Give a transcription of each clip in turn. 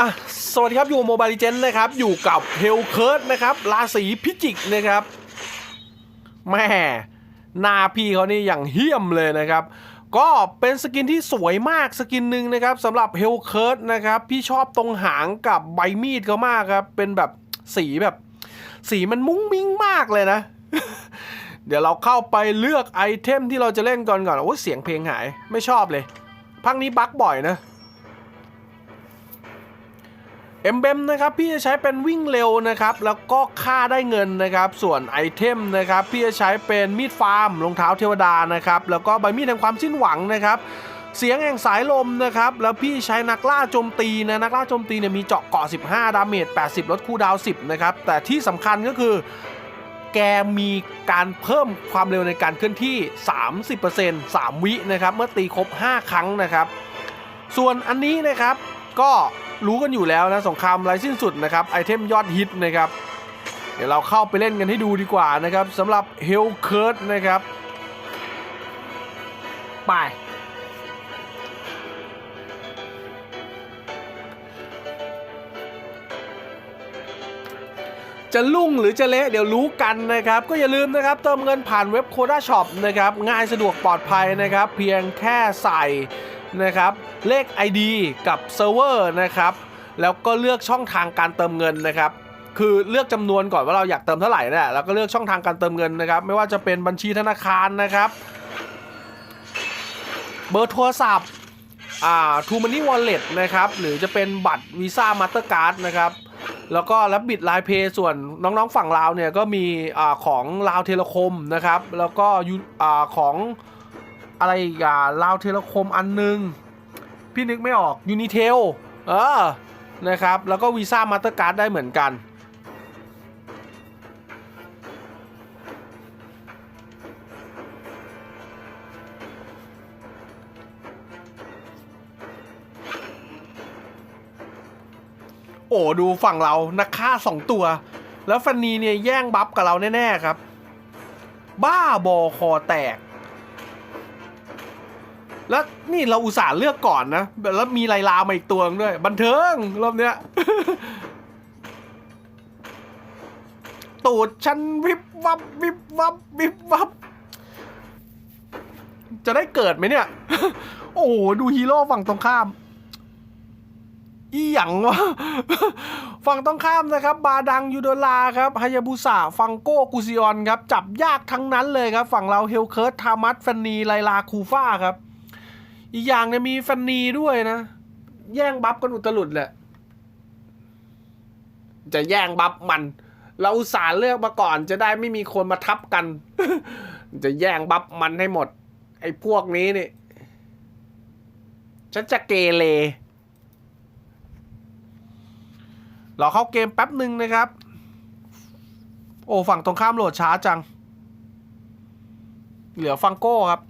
อะสวัสดีครับ อยู่โมบายเจนนะครับ อยู่กับเฮลเคิร์ดนะครับ ราศีพิจิกนะครับแม่หน้าพี่เขานี่อย่างเฮี้ยมเลยนะครับ ก็เป็นสกินที่สวยมากสกินหนึ่งนะครับสำหรับเฮลเคิร์ดนะครับ พี่ชอบตรงหางกับใบมีดเขามากครับ เป็นแบบสีแบบ สีมันมุ้งมิ้งมากเลยนะ เดี๋ยวเราเข้าไปเลือกไอเทมที่เราจะเล่นก่อนก่อนโอ้เสียงเพลงหายไม่ชอบเลยพักนี้บั๊กบ่อยนะ เอ็มเบมนะครับพี่จะใช้เป็นวิ่งเร็วนะครับแล้วก็ค่าได้เงินนะครับส่วนไอเทมนะครับพี่จะใช้เป็นมีดฟาร์มรองเท้าเทวดานะครับแล้วก็ใบมีดแห่งความสิ้นหวังนะครับเสียงแห่งสายลมนะครับแล้วพี่ใช้นักล่าโจมตีนะนักล่าโจมตีเนี่ยมีเจาะเกาะ 15 ดาเมจ 80 ลดคูลดาว 10 นะครับแต่ที่สำคัญก็คือแกมีการเพิ่มความเร็วในการเคลื่อนที่ 30% 3 วินะครับเมื่อตีครบ 5 ครั้งนะครับ ส่วนอันนี้นะครับก็ รู้กันอยู่แล้วนะสงครามไร้สิ้นสุดนะครับไอเทมยอดฮิตนะครับ เดี๋ยวเราเข้าไปเล่นกันให้ดูดีกว่านะครับสำหรับเฮลเคิร์ดนะครับไปจะลุ่งหรือจะเละเดี๋ยวรู้กันนะครับ ก็อย่าลืมนะครับ เติมเงินผ่านเว็บโคด้าช็อปนะครับ ง่ายสะดวกปลอดภัยนะครับ เพียงแค่ใส่นะครับ เลข ID กับเซิร์ฟเวอร์นะครับแล้วก็เลือกช่องทางการเติมเงินนะครับคือเลือกจำนวนก่อนว่าเราอยากเติมเท่าไหร่นะแล้วก็เลือกช่องทางการเติมเงินนะครับ ไม่ว่าจะเป็นบัญชีธนาคารนะครับ เบอร์โทรศัพท์อ่าทูมันนี่วอลเล็ตนะครับ หรือจะเป็นบัตรวีซ่ามาสเตอร์การ์ดนะครับ แล้วก็รับบิดไลน์เพย์ส่วนน้องๆฝั่งลาวเนี่ยก็มีอาของลาวเทเลคมนะครับ แล้วก็ยูอาของอะไรอีกอะลาวเทเลคมอันหนึง พี่นึกไม่ออกยูนิเทลเออนะครับ แล้วก็วีซ่ามาสเตอร์การ์ดได้เหมือนกันโอ้ดูฝั่งเรานักฆ่าสองตัว แล้วฟันนีเนี่ยแย่งบัฟกับเราแน่ ๆ ครับ บ้าบอคอแตก แล้วนี่เราอุตส่าห์เลือกก่อนนะ แล้วมีไลลามาอีกตัวด้วย บันเทิงรอบเนี้ย ตูดฉันวิบวับวิบวับวิบวับ จะได้เกิดไหมเนี่ย โอ้โหดูฮีโร่ฝั่งตรงข้าม อีหยังวะ ฝั่งต้องข้ามนะครับ บาดังยูโดลาครับฮายาบุสะฟังโก้กูซิออนครับ จับยากทั้งนั้นเลยครับ ฝั่งเราเฮลเคิร์ตทามัสฟันนีไลลาคูฟ่าครับ อีกอย่างเนี่ยมีฟันนีด้วยนะ แย่งบัฟกันอุตลุดแหละ จะแย่งบัฟมัน เราอุตส่าห์เลือกมาก่อน จะได้ไม่มีคนมาทับกัน จะแย่งบัฟมันให้หมด ไอ้พวกนี้นี่ ฉันจะเกเรเราเข้าเกมแป๊บหนึ่งนะครับ โอ้ฝั่งตรงข้ามโหลดช้าจัง เหลือฟังโก้ครับ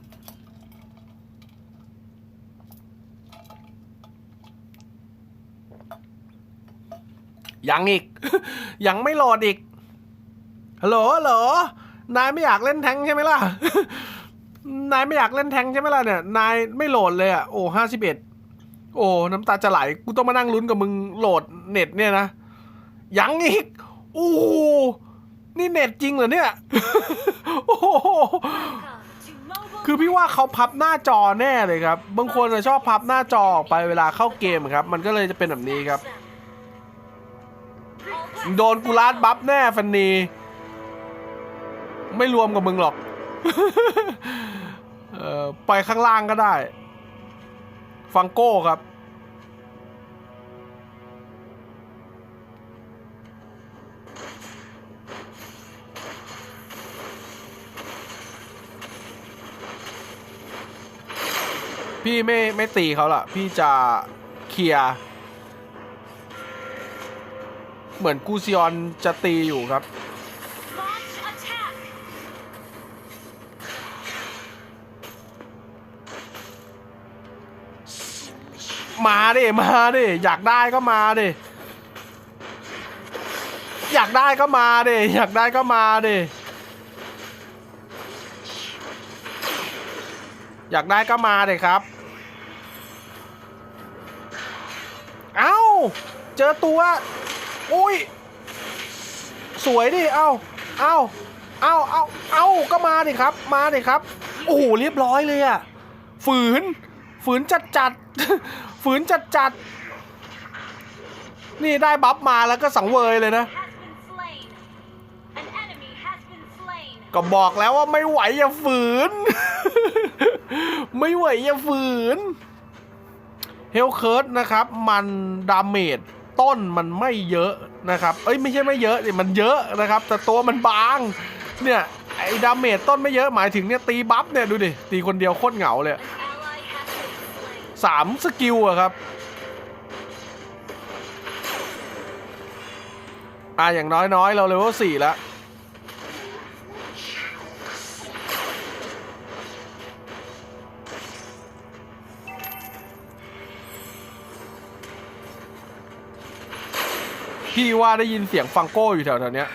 ยังอีก ยังไม่โหลดอีกฮัลโหลฮัลโหลนายไม่อยากเล่นแทงใช่ไหมล่ะ นายไม่อยากเล่นแทงใช่ไหมล่ะเนี่ย นายไม่โหลดเลยอะ โอ้ห้าสิบเอ็ด โอ้ น้ำตาจะไหล กูต้องมานั่งลุ้นกับมึงโหลดเน็ตเนี่ยนะ ยังอีก โอ้นี่เน็ตจริงเหรอเนี่ย โอ้โห คือพี่ว่าเขาพับหน้าจอแน่เลยครับ บางคนอะชอบพับหน้าจอออกไปเวลาเข้าเกมครับ มันก็เลยจะเป็นแบบนี้ครับ โดนกูลาดบัฟแน่ฟันนี ไม่รวมกับมึงหรอก เออไปข้างล่างก็ได้ ฟังโก้ครับ พี่ไม่ไม่ตีเขาล่ะ พี่จะเคลียร์ เหมือนกูซิออนจะตีอยู่ครับ มาดิมาดิอยากได้ก็มาดิอยากได้ก็มาดิอยากได้ก็มาดิอยากได้ก็มาเลยครับ เอ้า เจอตัว อุ้ย สวยดิ เอ้าเอ้าเอ้าเอ้าเอ้าก็มาดิครับ มาดิครับ โอ้โห เรียบร้อยเลยอะฝืน ฝืนจัดจัด ฝืนจัดจัด นี่ได้บัฟมาแล้วก็สังเวยเลยนะ ก็บอกแล้วว่าไม่ไหวอย่าฝืน ไม่ไหวอย่าฝืน เฮลเคิร์ดนะครับ มันดาเมจ ต้นมันไม่เยอะนะครับ เอ้ยไม่ใช่ไม่เยอะดิมันเยอะนะครับ แต่ตัวมันบาง เนี่ยไอ้ดาเมจต้นไม่เยอะหมายถึงเนี่ยตีบัฟเนี่ยดูดิตีคนเดียวโคตรเหงาเลยสามสกิลอะครับอะอย่างน้อยๆ เราเลเวลสี่แล้ว พี่ว่าได้ยินเสียงฟังโก้อยู่แถวๆเนี้ย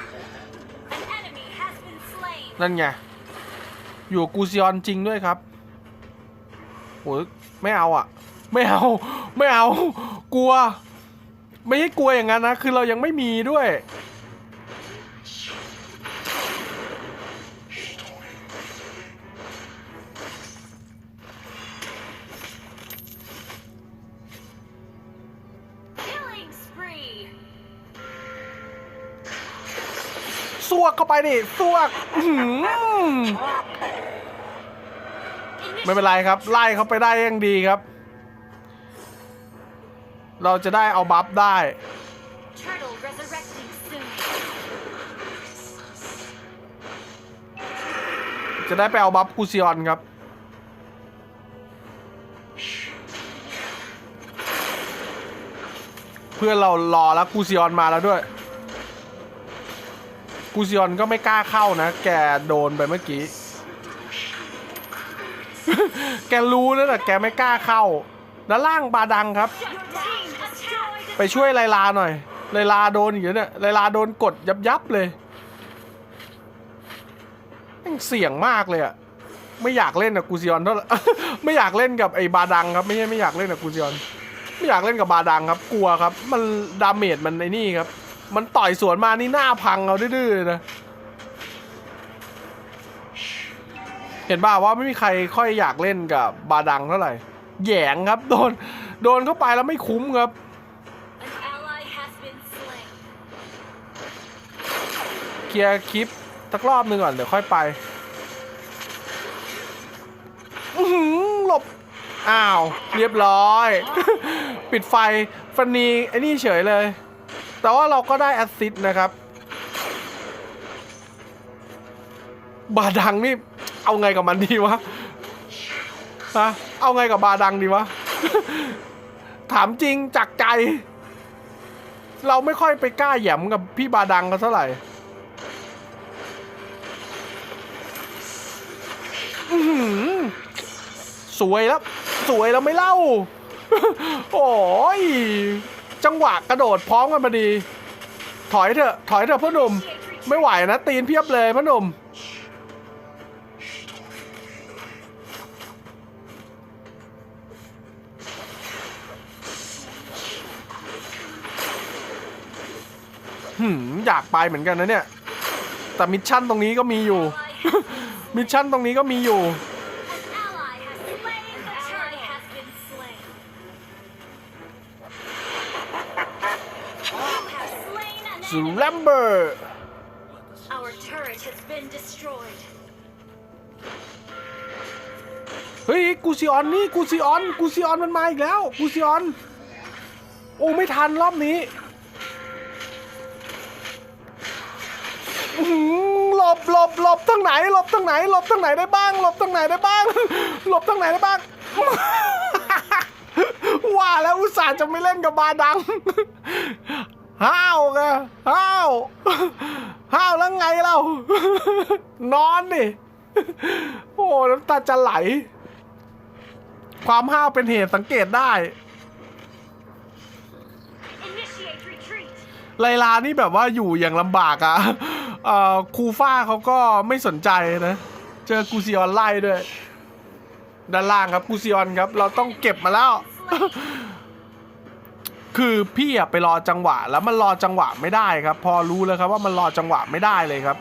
นั่นไง อยู่กูซิออนจริงด้วยครับโอ้ยไม่เอาอะ ไม่เอา ไม่เอา กลัว ไม่ใช่กลัวอย่างนั้นนะ คือเรายังไม่มีด้วย วกเข้าไปดิสวกไม่เป็นไรครับ ไล่เขาไปได้ยังดีครับ เราจะได้เอาบัฟได้ จะได้ไปเอาบัฟกูซิออนครับเพื่อนเรารอแล้วกูซิออนมาแล้วด้วย กูซิออนก็ไม่กล้าเข้านะ แกโดนไปเมื่อกี้ แกรู้นะแต่แกไม่กล้าเข้า ด้านล่างบาดังครับ ไปช่วยไลลาหน่อย ไลลาโดนอย่างเงี้ยเนี่ยไลลาโดนกดยับยับเลยเสี่ยงมากเลยอะไม่อยากเล่นกับกูซิออนเท่าไหร่ไม่อยากเล่นกับไอ้บาดังครับ ไม่ใช่ไม่อยากเล่นกับกูซิออน ไม่อยากเล่นกับบาดังครับ กลัวครับ มันดาเมจมันไอ้นี่ครับ มันต่อยสวนมานี่หน้าพังเอาดื้อเลยนะ เห็นป่าวว่าไม่มีใครค่อยอยากเล่นกับบาดังเท่าไหร่ แยงครับ โดน โดนเข้าไปแล้วไม่คุ้มครับ เคลียร์คลิปสักรอบหนึ่งก่อน เดี๋ยวค่อยไปหือหลบ อ้าว เรียบร้อย ปิดไฟฟันนีไอ้นี่เฉยเลย แต่ว่าเราก็ได้แอสซิสนะครับ บาดังนี่ เอาไงกับมันดีวะฮะเอาไงกับบาดังดีวะ ถามจริงจากใจ เราไม่ค่อยไปกล้าแหยมกับพี่บาดังเขาเท่าไหร่อื้อหือสวยแล้ว สวยแล้วไม่เล่า โอ้ย จังหวะกระโดดพร้อมกันพอดี ถอยเถอะ ถอยเถอะพ่อหนุ่ม ไม่ไหวนะ ตีนเพียบเลยพ่อหนุ่ม หืม อยากไปเหมือนกันนะเนี่ย แต่มิชชั่นตรงนี้ก็มีอยู่ มิชชั่นตรงนี้ก็มีอยู่ slain an สู enemy. แลมเบอร์ Our turret has been destroyed. เฮ้ยกูซิออนนี่กูซิออนกูซิออนมันมาอีกแล้วกูซิออน โอ้ไม่ทันรอบนี้อื้อหือหลบหลบหลบทางไหนหลบทางไหนหลบทางไหนได้บ้างหลบทางไหนได้บ้างหลบทางไหนได้บ้างว่าแล้วอุตส่าห์จะไม่เล่นกับบาดัง ห้าวไงห้าวห้าวแล้วไงเรา นอนดิ โอ้น้ำตาจะไหล ความห้าวเป็นเหตุสังเกตได้ Initiate retreat. ไลลานี่แบบว่าอยู่อย่างลำบากอะ่ะเอ่อครูฟ้าเขาก็ไม่สนใจนะ เจอกูซิออนไล่ด้วย ด้านล่างครับกูซิออนครับ เราต้องเก็บมาแล้ว Slain. คือพี่อะไปรอจังหวะแล้วมันรอจังหวะไม่ได้ครับ พอรู้แล้วครับว่ามันรอจังหวะไม่ได้เลยครับ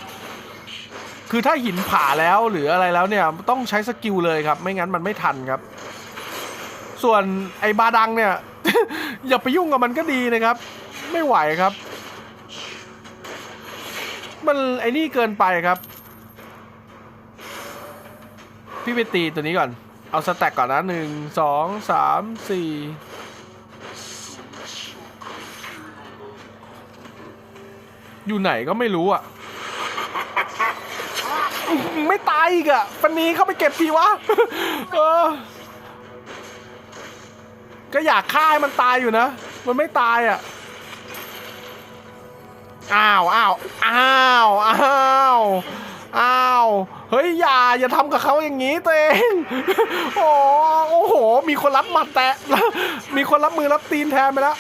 คือถ้าหินผ่าแล้วหรืออะไรแล้วเนี่ยต้องใช้สกิลเลยครับ ไม่งั้นมันไม่ทันครับ ส่วนไอ้บาดังเนี่ย อย่าไปยุ่งกับมันก็ดีนะครับ ไม่ไหวครับ มันไอ้นี่เกินไปครับ พี่ไปตีตัวนี้ก่อนเอาสแต็กก่อนนะหนึ่งสองสามสี่ อยู่ไหนก็ไม่รู้อะ ไม่ตายอีกอะปันนี้เข้าไปเก็บทีวะ เออ ก็อยากฆ่าให้มันตายอยู่นะ มันไม่ตายอะ อ้าวอ้าวอ้าวอ้าวอ้าว เฮ้ย อย่า อย่าทำกับเขาอย่างนี้ตัวเอง โอ้โอ้โหมีคนรับหมัดแตะ มีคนรับมือรับตีนแทนไปแล้ว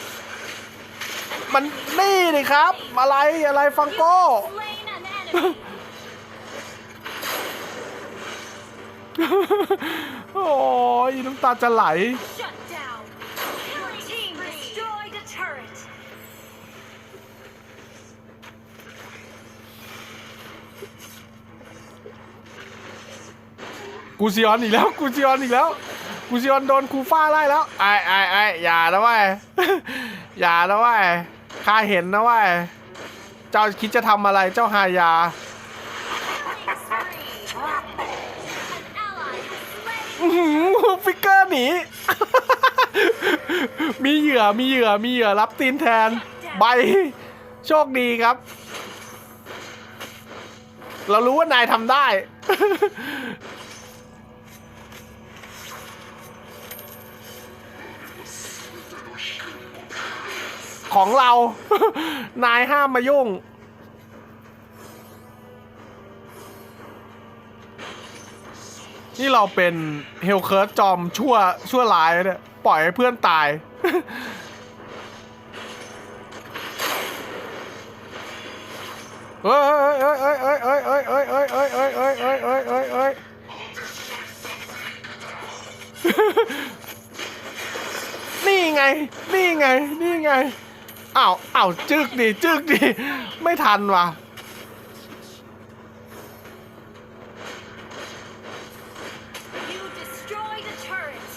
มันนี่เลยครับ อะไรอะไรฟังโก้โอ้ยน้ำตาจะไหลกูซิออนอีกแล้ว กูซิออนอีกแล้ว กูซิออนโดนครูฟ้าไล่แล้วไอ้ไอ้ไอ้อย่านะเว้ยอย่านะเว้ย ข้าเห็นนะว้ยเจ้าคิดจะทำอะไรเจ้าฮายา ฟิกเกอร์หนี มีเหยื่อ มีเหยื่อ มีเหยื่อรับตีนแทน ใบ โชคดีครับ เรารู้ว่านายทำได้ ของเรา นายห้ามมายุ่ง นี่เราเป็นเฮลเคิร์ดจอมชั่วชั่วร้ายเนี่ย ปล่อยให้เพื่อนตาย เอ้ยเอ้ยเอ้ยเอ้ยเอ้ยเอ้ยเอ้ยเอ้ยเอ้ยเอ้ยเอ้ยเอ้ยเอ้ยเอ้ยเอ้ยนี่ไง นี่ไง นี่ไง อ้าวอ้าวจึกดิจึกดิไม่ทันว่ะ You destroyed a turret.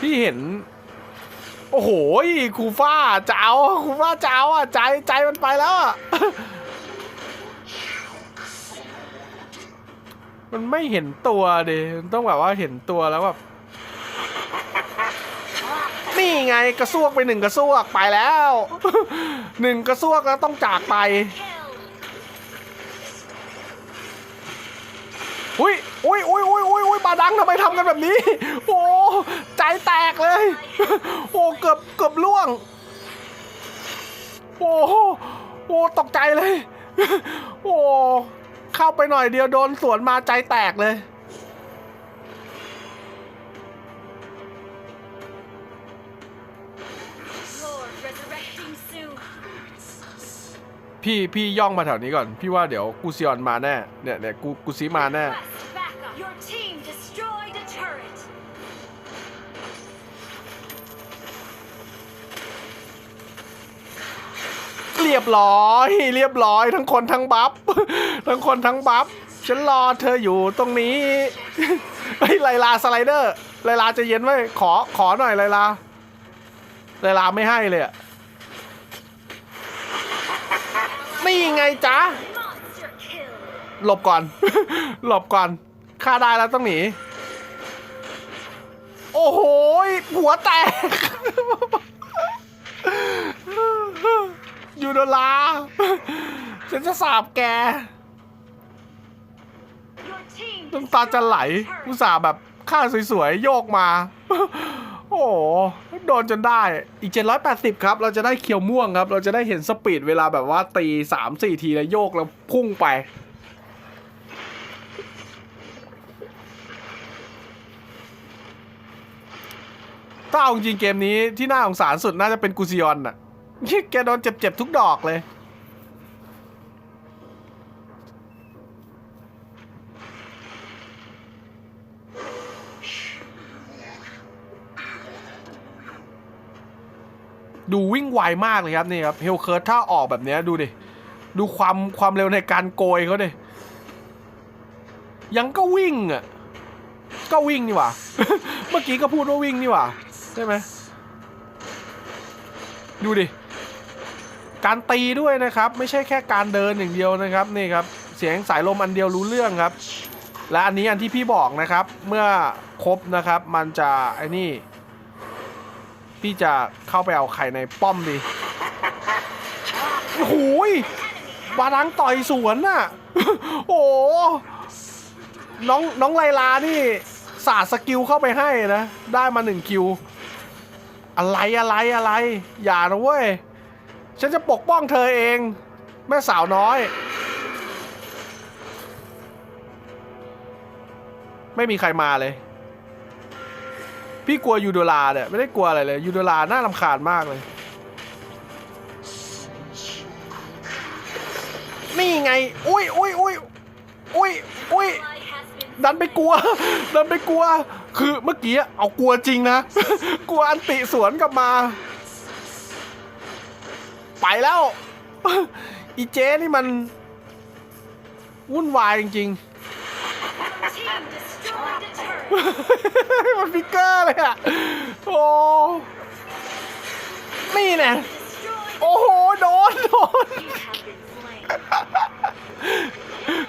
พี่เห็น โอ้โหครูฟ้าจะเอาครูฟ้าจะเอาอะใจใจมันไปแล้วอะมันไม่เห็นตัวดิมันต้องแบบว่าเห็นตัวแล้วแบบ นี่ไงกระซวกไปหนึ่งกระซวกไปแล้วหนึ่งกระซวกแล้วต้องจากไปอุ้ยอุ้ยอุ้ยอุ้ยอุ้ยอุ้ยบาดังทำไมทำกันแบบนี้ โอ้ใจแตกเลย โอ้เกือบเกือบล่วง โอ้โอ้ตกใจเลย โอ้เข้าไปหน่อยเดียวโดนสวนมาใจแตกเลย พี่พี่ย่องมาแถวนี้ก่อน พี่ว่าเดี๋ยวกูซิออนมาแน่เนี่ยเนี่ยกูกูซีมาแน่ Your team destroyed a turret. เรียบร้อย เรียบร้อยทั้งคนทั้งบัฟ ทั้งคนทั้งบัฟ ฉันรอเธออยู่ตรงนี้ เฮ้ยไลลาสไลเดอร์ไลลาจะเย็นไว้ยขอขอหน่อยไลลาไลลาไม่ให้เลยอะ นี่ไงจ๊ะ Monster kill. หลบก่อน หลบก่อนฆ่าได้แล้วต้องหนี โอ้โหยหัวแตก ยูโดลา ฉันจะสาบแก Your team น้ำตาจะไหล destroyed a อุต turret. ส่าห์แบบข้าสวยๆ โยกมา โอ้โห โดนจนได้อีก 780 ครับ เราจะได้เขียวม่วงครับ เราจะได้เห็นสปีดเวลาแบบว่าตี 3-4 ทีแล้วโยกแล้วพุ่งไป ถ้าเอาจริงเกมนี้ที่น่าสงสารสุดน่าจะเป็นกูซิออนน่ะแกโดนเจ็บๆทุกดอกเลย ดูวิ่งไวมากเลยครับนี่ครับเฮลเคิร์ถ้าออกแบบนี้ดูดิ ดูความความเร็วในการโกยเขาดิ ยังก็วิ่งอะ ก็วิ่งนี่หว่า เมื่อกี้ก็พูดว่าวิ่งนี่หว่า ใช่ไหม ดูดิ การตีด้วยนะครับ ไม่ใช่แค่การเดินอย่างเดียวนะครับนี่ครับ เสียงสายลมอันเดียวรู้เรื่องครับ และอันนี้อันที่พี่บอกนะครับ เมื่อครบนะครับ มันจะไอ้นี่ พี่จะเข้าไปเอาไข่ในป้อมดีโอ้โหยบาดังต่อยสวนน่ะ โอ้น้องน้องไลลานี่สาดสกิลเข้าไปให้นะ ได้มาหนึ่งคิว อะไรอะไรอะไร อย่านะเว้ย ฉันจะปกป้องเธอเอง แม่สาวน้อย ไม่มีใครมาเลย พี่กลัวยูโดลาเนี่ยไม่ได้กลัวอะไรเลยยูโดลาน่ารำคาญมากเลย นี่ไง อุ้ยอุ้ยอุ้ยอุ้ยอุ้ยดันไปกลัว ดันไปกลัว คือเมื่อกี้เอากลัวจริงนะ กลัวอันติสวนกลับมา ไปแล้ว อีเจนี่มัน วุ่นวายจริง team มันฟิกเกอร์เลยอะโอ้นี่แน่ Destroyed. โอ้โห โดน โดน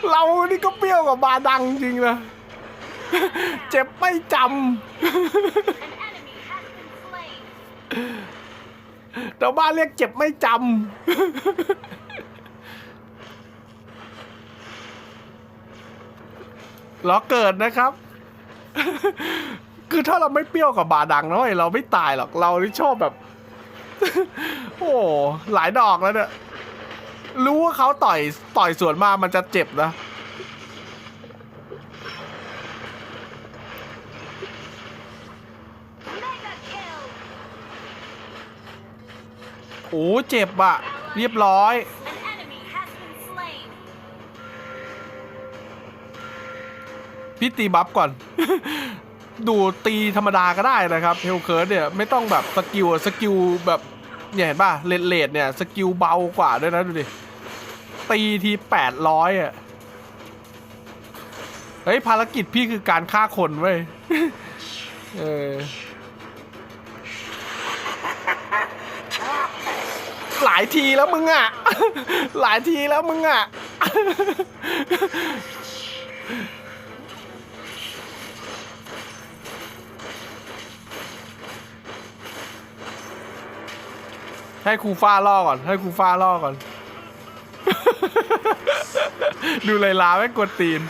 เรานี่ก็เปรี้ยวกับบาดังจริงนะ เจ็บไม่จำแต่บ้านเรียกเจ็บไม่จำล้อเกิดนะครับ คือถ้าเราไม่เปรี้ยวกับบาดังนะเว้ยเราไม่ตายหรอกเราที่ชอบแบบ โอ้หลายดอกแล้วเนี่ยรู้ว่าเขาต่อยต่อยสวนมามันจะเจ็บนะโอ้เจ็บอะเรียบร้อย พี่ตีบัฟก่อน ดูตีธรรมดาก็ได้นะครับเฮลเคิร์ดเนี่ยไม่ต้องแบบสกิลสกิลแบบเนี่ยเห็นป่ะเลดเลดเนี่ยสกิลเบากว่าด้วยนะดูดิ ตีทีแปดร้อยอะเฮ้ยภารกิจพี่คือการฆ่าคนเว้ยเออหลายทีแล้วมึงอะ หลายทีแล้วมึงอะ ให้ครูฟ้าล่อก่อน ให้ครูฟ้าล่อก่อน ดูเลยลาไม่กดตีน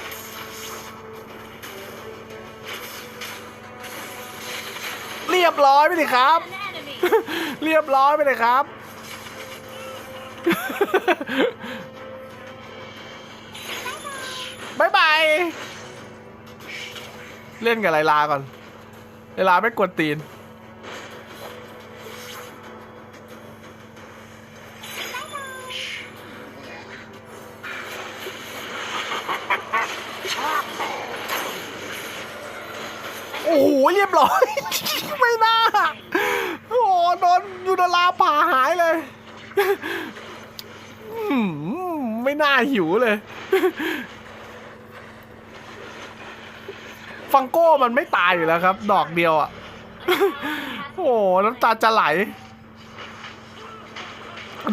เรียบร้อยไปเลยครับ เรียบร้อยไปเลยครับบายบาย เล่นกับไลลาก่อนไลลาไม่กดตีน ดนยูดาลาผ่าหายเลยไม่น่าหิวเลย ฟังโก้มันไม่ตายอยู่แล้วครับ ดอกเดียวอะ โอ้น้ำตาจะไหล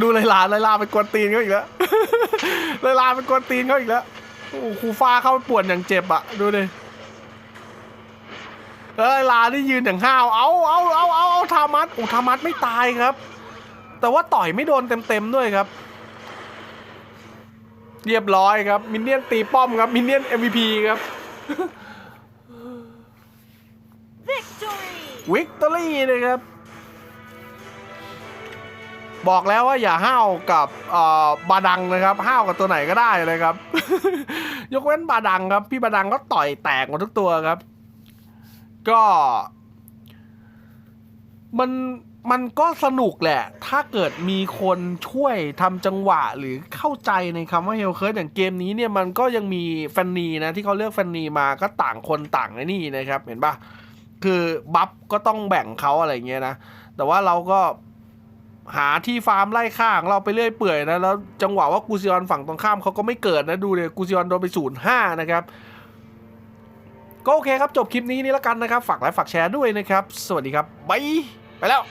ดูเลยลาเลยลาไปกวนตีนเขาอีกแล้วเลยลาไปกวนตีนเขาอีกแล้วโอ้ครูฟ้าเข้าปวนอย่างเจ็บอะ ดูดิ เอ้ยลาที่ยืนอย่างห้าว เอาเอาเอาเอาเอาทามัสโอ้ทามัสไม่ตายครับ แต่ว่าต่อยไม่โดนเต็มๆด้วยครับ เรียบร้อยครับ มินเนี่ยนตีป้อมครับ มินเนี่ยน MVP ครับ Victory. วิกตอรี่นะครับ บอกแล้วว่าอย่าห้าวกับเอ่อบาดังนะครับ ห้าวกับตัวไหนก็ได้เลยครับ ยกเว้นบาดังครับ พี่บาดังก็ต่อยแตกหมดทุกตัวครับ ก็ มันมันก็สนุกแหละ ถ้าเกิดมีคนช่วยทำจังหวะหรือเข้าใจในคำว่าเฮลเคิร์ดอย่างเกมนี้เนี่ยมันก็ยังมีแฟนนีนะ ที่เขาเลือกแฟนนีมาก็ต่างคนต่างไอ้นี่นะครับ เห็นปะคือบัฟก็ต้องแบ่งเขาอะไรเงี้ยนะ แต่ว่าเราก็หาที่ฟาร์มไล่ฆ่างเราไปเรื่อยเปื่อยนะ แล้วจังหวะว่ากูซิออนฝั่งตรงข้ามเขาก็ไม่เกิดนะ ดูเลยกูซิออนโดนไปศูนย์ห้านะครับ ก็โอเคครับจบคลิปนี้นี่แล้วกันนะครับ ฝากไลค์ฝากแชร์ด้วยนะครับ สวัสดีครับบายไปแล้ว